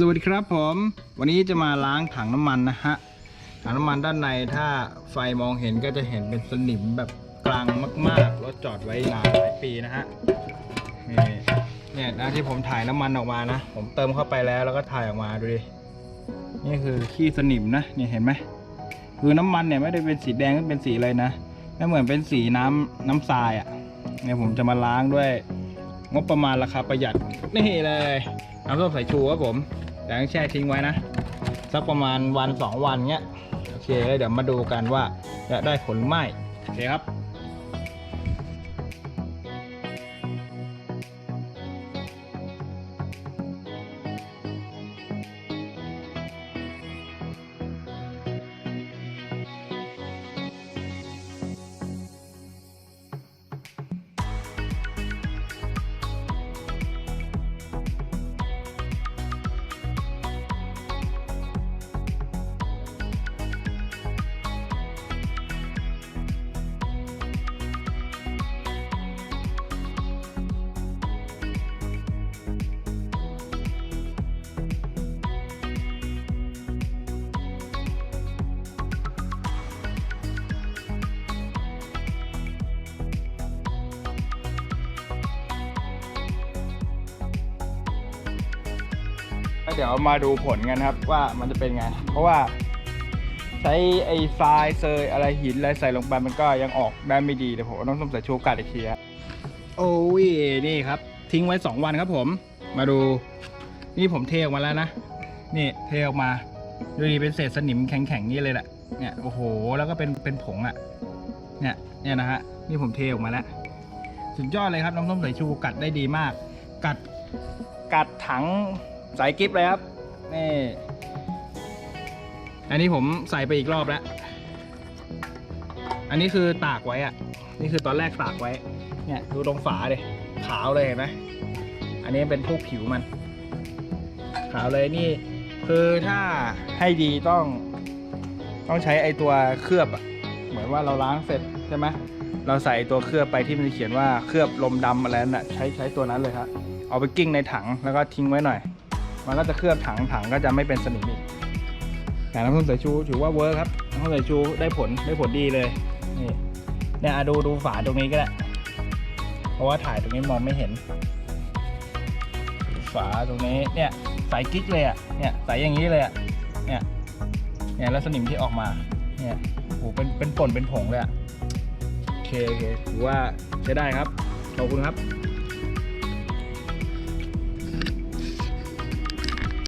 สวัสดีครับผมวันนี้จะมาล้างถังน้ำมันนะฮะถังน้ำมันด้านในถ้าไฟมองเห็นก็จะเห็นเป็นสนิมแบบกลางมากๆรถจอดไว้นานหลายปีนะฮะนี่เนี่ยนะที่ผมถ่ายน้ำมันออกมานะ ผมเติมเข้าไปแล้วแล้วก็ถ่ายออกมาดูดินี่คือขี้สนิมนะนี่เห็นไหมคือน้ำมันเนี่ยไม่ได้เป็นสีแดงก็เป็นสีอะไรนะไม่เหมือนเป็นสีน้ำน้ำทรายอะ่ะเนี่ยผมจะมาล้างด้วยงบประมาณราคาประหยัดนี่เลยน้ำส้มสายชูครับผม แต่ต้วแช่ทิ้งไว้นะ สักประมาณวันสองวันเงี้ย โอเคแล้วเดี๋ยวมาดูกันว่าจะได้ผลไหมโอเคครับ เดี๋ยวมาดูผลกันครับว่ามันจะเป็นไง เพราะว่าใช้ไอ้ทรายเซยอะไรหินอะไรใส่ลงไปมันก็ยังออกได้ไม่ดีเดี๋ยวผมเอาต้องส้มใส่ชูกัดอีกทีครับโอ้ยนี่ครับ ทิ้งไว้ 2 วันครับผม มาดู นี่ผมเทออกมาแล้วนะ นี่เทออกมาดูดีเป็นเศษสนิมแข็งๆนี่เลยแหละเนี่ยโอ้โหแล้วก็เป็นเป็นผงอะ่ะ เนี่ยเนี่ยนะฮะนี่ผมเทออกมาแล้วสุดยอดเลยครับน้ำส้มสายชูกัดได้ดีมาก กัดกัดถัง สายกิฟเลยครับ นี่ อันนี้ผมใส่ไปอีกรอบแล้ว อันนี้คือตากไว้อะนี่คือตอนแรกตากไว้ เนี่ยดูตรงฝาเลยขาวเลยเห็นไหมอันนี้เป็นพวกผิวมัน ขาวเลยนี่ คือถ้าให้ดีต้อง ต้องใช้ไอตัวเคลือบอะเหมือนว่าเราล้างเสร็จใช่ไหมเราใส่ตัวเคลือบไปที่มันจะเขียนว่าเคลือบลมดำอะไรนั่นน่ะใช้ใช้ตัวนั้นเลยครับเอาไปกิ้งในถังแล้วก็ทิ้งไว้หน่อย มันก็จะเคลือบถังถังก็จะไม่เป็นสนิมอีกแต่น้ำส้มสายชูถือว่าเวิร์คครับน้ำส้มสายชูได้ผลได้ผลดีเลยนี่เนี่ยดูดูฝาตรงนี้ก็ได้เพราะว่าถ่ายตรงนี้มองไม่เห็น ฝาตรงนี้เนี่ยใสกิ๊กเลยอะเนี่ยใสอย่างนี้เลยอะเนี่ยเนี่ยแล้วสนิมที่ออกมาเนี่ยโหเป็นเป็นป่นเป็นผงเลยอะโอเคโอเคถือว่าใช้ได้ครับขอบคุณครับ